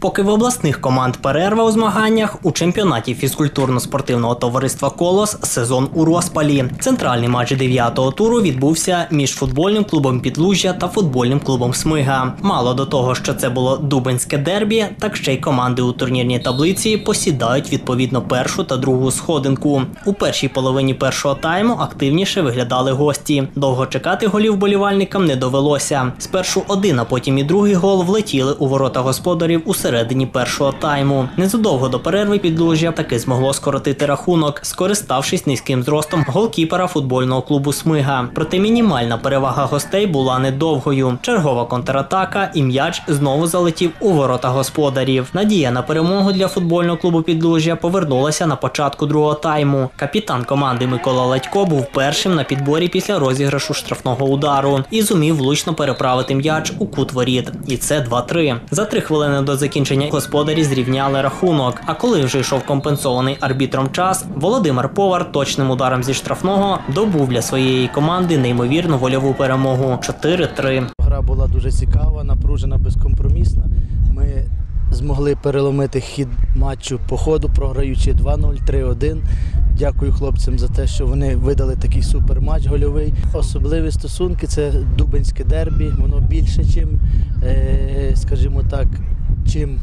Поки в обласних команд перерва у змаганнях у чемпіонаті фізкультурно-спортивного товариства Колос сезон у розпалі. Центральний матч дев'ятого туру відбувся між футбольним клубом Підлужжя та футбольним клубом Смига. Мало до того, що це було дубенське дербі, так ще й команди у турнірній таблиці посідають відповідно першу та другу сходинку. У першій половині першого тайму активніше виглядали гості. Довго чекати голів болівальникам не довелося. Спершу один, а потім і другий гол влетіли у ворота господарів у середині першого тайму. Незадовго до перерви підлужжя таки змогло скоротити рахунок, скориставшись низьким зростом голкіпера футбольного клубу Смига. Проте мінімальна перевага гостей була недовгою. Чергова контратака і м'яч знову залетів у ворота господарів. Надія на перемогу для футбольного клубу підлужжя повернулася на початку другого тайму. Капітан команди Микола Ладько був першим на підборі після розіграшу штрафного удару і зумів влучно переправити м'яч у кут воріт. І це 2-3. За три хвилини до закінчення господарі зрівняли рахунок. А коли вже йшов компенсований арбітром час, Володимир Повар точним ударом зі штрафного добув для своєї команди неймовірну вольову перемогу 4-3. Гра була дуже цікава, напружена, безкомпромісна. Ми змогли переломити хід матчу по ходу, програючи 2-0, 3-1. Дякую хлопцям за те, що вони видали такий суперматч гольовий. Особливі стосунки це дубенське дербі. Воно більше, чим, е, скажімо так, чим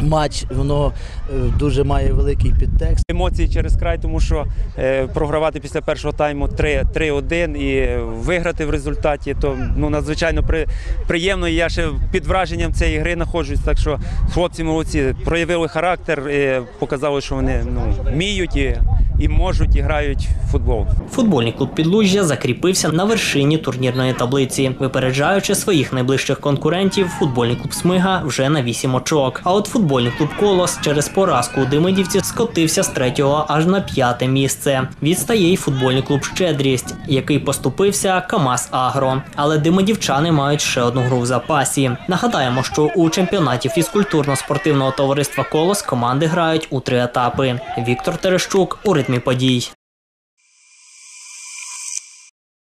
матч. Воно е, дуже має великий підтекст. Емоції через край, тому що е, програвати після першого тайму 3 3-1 і виграти в результаті, то ну надзвичайно при, приємно. І я ще під враженням цієї гри знаходжусь. Так що хлопці молодці проявили характер, е, показали, що вони ну, вміють і, і можуть, і грають в футбол. Футбольний клуб Підлужжя закріпився на вершині турнірної таблиці, випереджаючи своїх найближчих конкурентів. Футбольний клуб Смига вже на 8 очок. А от футбольний клуб Колос через поразку у Демидівці скотився з третього аж на п'яте місце. Відстає й футбольний клуб Щедрість, який поступився КАМАЗ Агро. Але димидівчани мають ще одну гру в запасі. Нагадаємо, що у чемпіонаті фізкультурно-спортивного товариства Колос команди грають у три етапи. Віктор Терещук у ритмі подій.